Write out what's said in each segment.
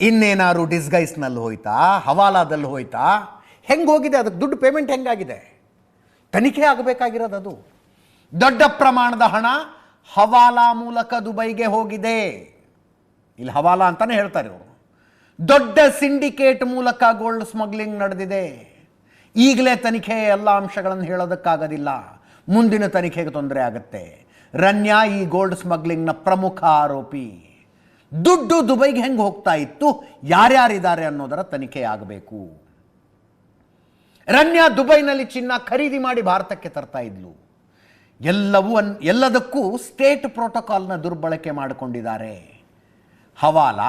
ಇನ್ನೇನಾದ್ರು ಡಿಸ್ಗೈಸ್ನಲ್ಲಿ ಹೋಯ್ತಾ? ಹವಾಲಾದಲ್ಲಿ ಹೋಯ್ತಾ? ಹೆಂಗೆ ಹೋಗಿದೆ? ಅದಕ್ಕೆ ದುಡ್ಡು ಪೇಮೆಂಟ್ ಹೆಂಗಾಗಿದೆ? ತನಿಖೆ ಆಗಬೇಕಾಗಿರೋದು ಅದು. ದೊಡ್ಡ ಪ್ರಮಾಣದ ಹಣ ಹವಾಲಾ ಮೂಲಕ ದುಬೈಗೆ ಹೋಗಿದೆ. ಇಲ್ಲಿ ಹವಾಲಾ ಅಂತಾನೆ ಹೇಳ್ತಾರೆ ಅವರು ದೊಡ್ಡ ಸಿಂಡಿಕೇಟ್ ಮೂಲಕ ಗೋಲ್ಡ್ ಸ್ಮಗ್ಲಿಂಗ್ ನಡೆದಿದೆ. ಈಗಲೇ ತನಿಖೆ ಎಲ್ಲ ಅಂಶಗಳನ್ನು ಹೇಳೋದಕ್ಕಾಗೋದಿಲ್ಲ. ಮುಂದಿನ ತನಿಖೆಗೆ ತೊಂದರೆ ಆಗುತ್ತೆ. ರನ್ಯಾ ಈ ಗೋಲ್ಡ್ ಸ್ಮಗ್ಲಿಂಗ್ನ ಪ್ರಮುಖ ಆರೋಪಿ. ದುಡ್ಡು ದುಬೈಗೆ ಹೆಂಗೆ ಹೋಗ್ತಾ ಇತ್ತು? ಯಾರ್ಯಾರಿದ್ದಾರೆ ಅನ್ನೋದರ ತನಿಖೆ ಆಗಬೇಕು. ರನ್ಯಾ ದುಬೈನಲ್ಲಿ ಚಿನ್ನ ಖರೀದಿ ಮಾಡಿ ಭಾರತಕ್ಕೆ ತರ್ತಾ ಇದ್ಲು. ಎಲ್ಲವೂ ಅನ್, ಎಲ್ಲದಕ್ಕೂ ಸ್ಟೇಟ್ ಪ್ರೋಟೋಕಾಲ್ನ ದುರ್ಬಳಕೆ ಮಾಡಿಕೊಂಡಿದ್ದಾರೆ. ಹವಾಲ,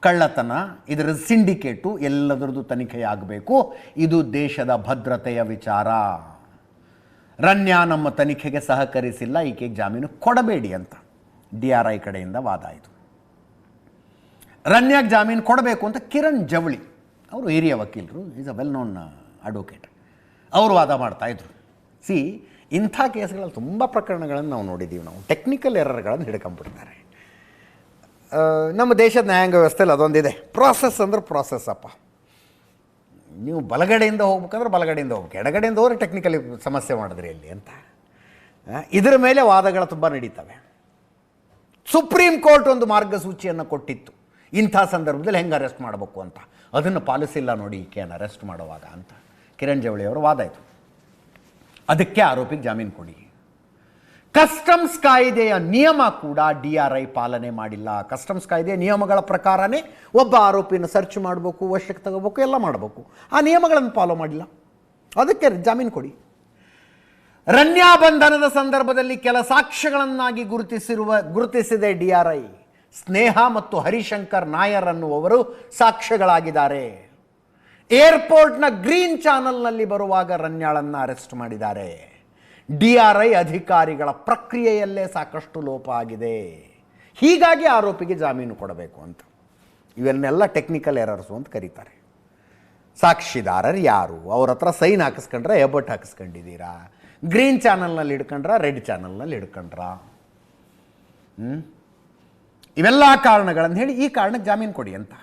ಕಳ್ಳತನ, ಇದರ ಸಿಂಡಿಕೇಟು ಎಲ್ಲದರದ್ದು ತನಿಖೆಯಾಗಬೇಕು ಇದು ದೇಶದ ಭದ್ರತೆಯ ವಿಚಾರ. ರನ್ಯಾ ನಮ್ಮ ತನಿಖೆಗೆ ಸಹಕರಿಸಿಲ್ಲ ಈಕೆಗೆ ಜಾಮೀನು ಕೊಡಬೇಡಿ ಅಂತ. ಡಿ ಆರ್ ಐ ಕಡೆಯಿಂದ ವಾದ ಆಯಿತು. ರನ್ಯಾಗೆ ಜಾಮೀನು ಕೊಡಬೇಕು ಅಂತ ಕಿರಣ್ ಜವಳಿ. ಅವರು ಏರಿಯಾ ವಕೀಲರು is a well known advocate ಅವರು ವಾದ ಮಾಡ್ತಾ ಇದ್ರು. ಸಿ ಇಂಥ ಕೇಸ್ಗಳಲ್ಲಿ ತುಂಬ ಪ್ರಕರಣಗಳನ್ನು ನಾವು ನೋಡಿದ್ದೀವಿ ನಾವು. ಟೆಕ್ನಿಕಲ್ ಎರರ್ಗಳನ್ನು ಹಿಡ್ಕೊಂಡ್ಬಿಡ್ತಾರೆ ಆ, ನಮ್ಮ ದೇಶದ ನ್ಯಾಯಾಂಗ ವ್ಯವಸ್ಥೆಯಲ್ಲಿ ಅದೊಂದಿದೆ. ಪ್ರಾಸೆಸ್ ಅಂದ್ರೆ ಪ್ರಾಸೆಸ್ ಅಪ್ಪ. ನೀವು ಬಲಗಡೆಯಿಂದ ಹೋಗ್ಬೇಕಂದ್ರೆ ಬಲಗಡೆಯಿಂದ ಹೋಗ್ಬೇಕು. ಎಡಗಡೆಯಿಂದ ಹೋದ್ರೆ ಟೆಕ್ನಿಕಲಿ ಸಮಸ್ಯೆ ಮಾಡಿದ್ರಿ ಇಲ್ಲಿ ಅಂತ. ಇದರ ಮೇಲೆ ವಾದಗಳು ತುಂಬ ನಡೀತವೆ. ಸುಪ್ರೀಂ ಕೋರ್ಟ್ ಒಂದು ಮಾರ್ಗಸೂಚಿಯನ್ನು ಕೊಟ್ಟಿತ್ತು. ಇಂಥ ಸಂದರ್ಭದಲ್ಲಿ ಹೆಂಗೆ ಅರೆಸ್ಟ್ ಮಾಡಬೇಕು ಅಂತ? ಅದನ್ನು ಪಾಲಿಸಿಲ್ಲ ನೋಡಿ ಈಕೆಯನ್ನು ಅರೆಸ್ಟ್ ಮಾಡುವಾಗ ಅಂತ. ಕಿರಣ್ ಜವಳಿ ಅವರು ವಾದ ಆಯಿತು. ಅದಕ್ಕೆ ಆರೋಪಿಗೆ ಜಾಮೀನು ಕೊಡಿ. ಕಸ್ಟಮ್ಸ್ ಕಾಯ್ದೆಯ ನಿಯಮ ಕೂಡ ಡಿ ಆರ್ ಐ ಪಾಲನೆ ಮಾಡಿಲ್ಲ. ಕಸ್ಟಮ್ಸ್ ಕಾಯ್ದೆಯ ನಿಯಮಗಳ ಪ್ರಕಾರನೇ ಒಬ್ಬ ಆರೋಪಿಯನ್ನು ಸರ್ಚ್ ಮಾಡಬೇಕು, ವಶಕ್ಕೆ ತಗೋಬೇಕು, ಎಲ್ಲ ಮಾಡಬೇಕು. ಆ ನಿಯಮಗಳನ್ನು ಫಾಲೋ ಮಾಡಿಲ್ಲ. ಅದಕ್ಕೆ ಜಾಮೀನು ಕೊಡಿ. ರನ್ಯಾ ಬಂಧನದ ಸಂದರ್ಭದಲ್ಲಿ ಕೆಲ ಸಾಕ್ಷ್ಯಗಳನ್ನಾಗಿ ಗುರುತಿಸಿರುವ, ಗುರುತಿಸಿದೆ ಡಿ ಆರ್ ಐ. ಸ್ನೇಹ ಮತ್ತು ಹರಿಶಂಕರ್ ನಾಯರ್ ಅನ್ನುವವರು ಸಾಕ್ಷ್ಯಗಳಾಗಿದ್ದಾರೆ ಏರ್ಪೋರ್ಟ್ನ ಗ್ರೀನ್ ಚಾನಲ್ನಲ್ಲಿ ಬರುವಾಗ ರನ್ಯಾಳನ್ನು ಅರೆಸ್ಟ್ ಮಾಡಿದ್ದಾರೆ. ಡಿ ಆರ್ ಐ ಅಧಿಕಾರಿಗಳ ಪ್ರಕ್ರಿಯೆಯಲ್ಲೇ ಸಾಕಷ್ಟು ಲೋಪ ಆಗಿದೆ. ಹೀಗಾಗಿ ಆರೋಪಿಗೆ ಜಾಮೀನು ಕೊಡಬೇಕು ಅಂತ. ಇವನ್ನೆಲ್ಲ ಟೆಕ್ನಿಕಲ್ ಎರರ್ಸು ಅಂತ ಕರೀತಾರೆ. ಸಾಕ್ಷಿದಾರರು ಯಾರು? ಅವ್ರ ಹತ್ರ ಸೈನ್ ಹಾಕಿಸ್ಕೊಂಡ್ರೆ ಎಬಟ್ ಹಾಕಿಸ್ಕೊಂಡಿದ್ದೀರಾ? ಗ್ರೀನ್ ಚಾನಲ್ನಲ್ಲಿ ಹಿಡ್ಕೊಂಡ್ರ ರೆಡ್ ಚಾನಲ್ನಲ್ಲಿ ಹಿಡ್ಕೊಂಡ್ರ? ಹ್ಮ್? ಇವೆಲ್ಲ ಕಾರಣಗಳನ್ನು ಹೇಳಿ ಈ ಕಾರಣಕ್ಕೆ ಜಾಮೀನು ಕೊಡಿ ಅಂತ.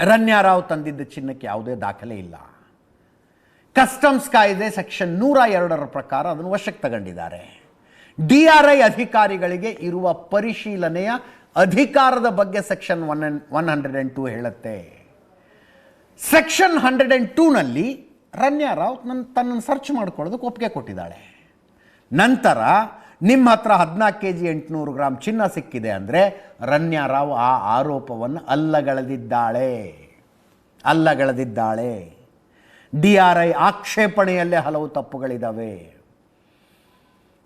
ರನ್ಯಾರಾವ್ ತಂದಿದ್ದ ಚಿನ್ನಕ್ಕೆ ಯಾವುದೇ ದಾಖಲೆ ಇಲ್ಲ. ಕಸ್ಟಮ್ಸ್ ಕಾಯ್ದೆ ಸೆಕ್ಷನ್ ನೂರ ಎರಡರ ಪ್ರಕಾರ ಅದನ್ನು ವಶಕ್ಕೆ ತಗೊಂಡಿದ್ದಾರೆ. ಡಿ ಆರ್ ಐ ಅಧಿಕಾರಿಗಳಿಗೆ ಇರುವ ಪರಿಶೀಲನೆಯ ಅಧಿಕಾರದ ಬಗ್ಗೆ section one one hundred and two ಹೇಳುತ್ತೆ. ಸೆಕ್ಷನ್ ಹಂಡ್ರೆಡ್ ಆ್ಯಂಡ್ ಟೂನಲ್ಲಿ ರನ್ಯಾರಾವ್ ನನ್ನ ತನ್ನನ್ನು ಸರ್ಚ್ ಮಾಡ್ಕೊಳ್ಳೋದಕ್ಕೆ ಒಪ್ಪಿಗೆ ಕೊಟ್ಟಿದ್ದಾಳೆ. ನಂತರ ನಿಮ್ಮ ಹತ್ರ ಹದಿನಾಲ್ಕು ಕೆ ಜಿ ಎಂಟುನೂರು ಗ್ರಾಮ್ ಚಿನ್ನ ಸಿಕ್ಕಿದೆ ಅಂದರೆ ರನ್ಯಾರಾವ್ ಆ ಆರೋಪವನ್ನು ಅಲ್ಲಗಳೆದಿದ್ದಾಳೆ. ಅಲ್ಲಗಳೆದಿದ್ದಾಳೆ. ಡಿ ಆರ್ ಐ ಆಕ್ಷೇಪಣೆಯಲ್ಲೇ ಹಲವು ತಪ್ಪುಗಳಿದ್ದಾವೆ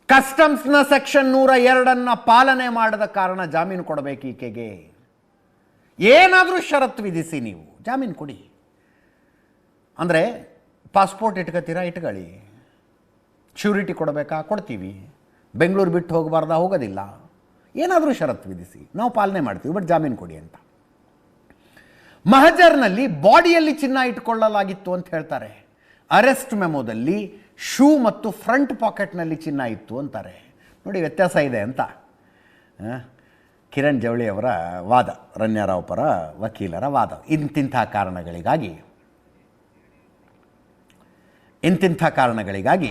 ಕಸ್ಟಮ್ಸ್ನ ಸೆಕ್ಷನ್ ನೂರ ಎರಡನ್ನು ಪಾಲನೆ ಮಾಡದ ಕಾರಣ ಜಾಮೀನು ಕೊಡಬೇಕು ಈಕೆಗೆ. ಏನಾದರೂ ಷರತ್ತು ವಿಧಿಸಿ ನೀವು. ಜಾಮೀನು ಕೊಡಿ. ಅಂದರೆ ಪಾಸ್ಪೋರ್ಟ್ ಇಟ್ಕೋತೀರಾ, ಇಟ್ಕೊಳ್ಳಿ. ಶ್ಯೂರಿಟಿ ಕೊಡಬೇಕಾ? ಕೊಡ್ತೀವಿ. ಬೆಂಗಳೂರು ಬಿಟ್ಟು ಹೋಗಬಾರ್ದ, ಹೋಗೋದಿಲ್ಲ. ಏನಾದರೂ ಷರತ್ತು ವಿಧಿಸಿ. ನಾವು ಪಾಲನೆ ಮಾಡ್ತೀವಿ, ಬಟ್ ಜಾಮೀನು ಕೊಡಿ ಅಂತ. ಮಹಜರ್ನಲ್ಲಿ ಬಾಡಿಯಲ್ಲಿ ಚಿನ್ನ ಇಟ್ಕೊಳ್ಳಲಾಗಿತ್ತು ಅಂತ ಹೇಳ್ತಾರೆ. ಅರೆಸ್ಟ್ ಮೆಮೊದಲ್ಲಿ ಶೂ ಮತ್ತು ಫ್ರಂಟ್ ಪಾಕೆಟ್ನಲ್ಲಿ ಚಿನ್ನ ಇತ್ತು ಅಂತಾರೆ. ನೋಡಿ, ವ್ಯತ್ಯಾಸ ಇದೆ ಅಂತ. ಕಿರಣ್ ಜವಳಿ ಅವರ ವಾದ ರನ್ಯಾರಾವ್ ಪರ ವಕೀಲರ ವಾದ. ಇಂತಿಂಥ ಕಾರಣಗಳಿಗಾಗಿ ಇಂತಿಂಥ ಕಾರಣಗಳಿಗಾಗಿ